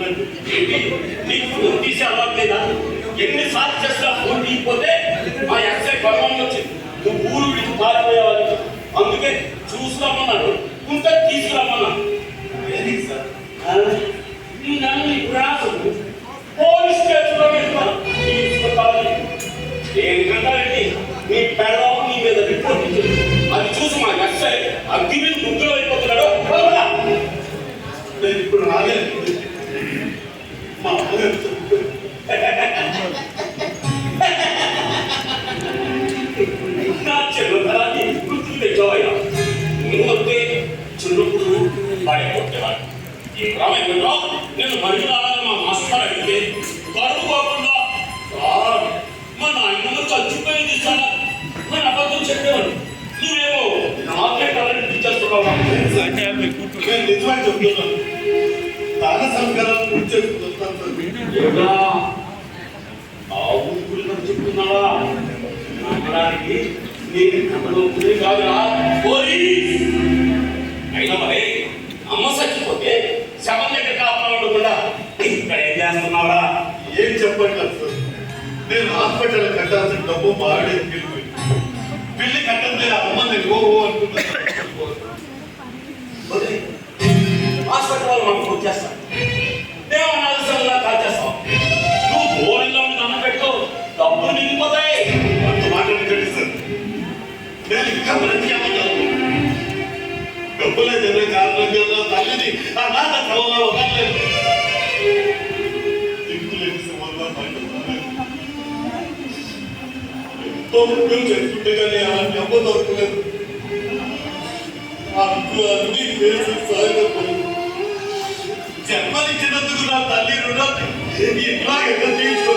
ఏంటి నీకు ఫోన్ తీసి అలవాట్లేదా ఎన్నిసార్లు చేసినా ఫోన్ తీయకపోతే మా ఎక్సై గొడవలు వచ్చి నువ్వు ఊరు విడిచి పారిపోయేవాడు అందుకే చూసుకురమ్మన్నాడు ఉంటే తీసుకురమ్మన్నా నన్ను రాసు పోలీస్ స్టేషన్లో పెడతాను తీసుకుంటావని ఏంటంటే నీ పెళ్ళం నీ మీద రిపోర్ట్ ఇచ్చింది అది చూసి మా ఎక్సై అగ్గి మీద ముగ్గులు అయిపోతున్నాడు. నేను ఇప్పుడు రాలేదు. కొట్టేవాడు ఈ రామయ్యలో నేను మరుగులాలని మా మాస్టర్ అడిగితే కరువు కాకుండా మా నాయనమ్మ చచ్చిపోయింది సార్ నేను అబద్ధం చెప్పేవాడు నువ్వేమో నాకే కరెంట్ ఇచ్చేస్తున్నావా నేను నిజమే చెప్తున్నాను. దాన సంస్కారాలు పూర్తి చేసుకుంటాను సార్ ఏడా? ఆ ఊరి గురించి చెప్తున్నావా? నమ్మడానికి నేను నమ్మడం కాదురా. పోలీస్! అయినా మరి అమ్మ చచ్చిపోతే శవం దగ్గర కాపురం ఉండకుండా ఇక్కడ ఏం చేస్తున్నావురా? ఏం చెప్పట్లేదు సార్ నేను హాస్పిటల్ కట్టాల్సిన డబ్బు బాగా వెళ్ళిపోయింది. బిల్లు కట్టండి ఆ అమ్మ నేను ఓ వదిలేయ్. హాస్పిటల్ వాళ్ళు మనకు దిక్కులేని సంబంధం బయట రాలేదు. ఎంతో ముఖ్యం చేసుకుంటే కానీ అలాంటి అమ్మ దొరకలేదు అంటూ అన్ని చేసి సాగపోయింది జన్మనిచ్చినందుకు నా తల్లి రుణాన్ని ఎట్లాగైనా తీర్చు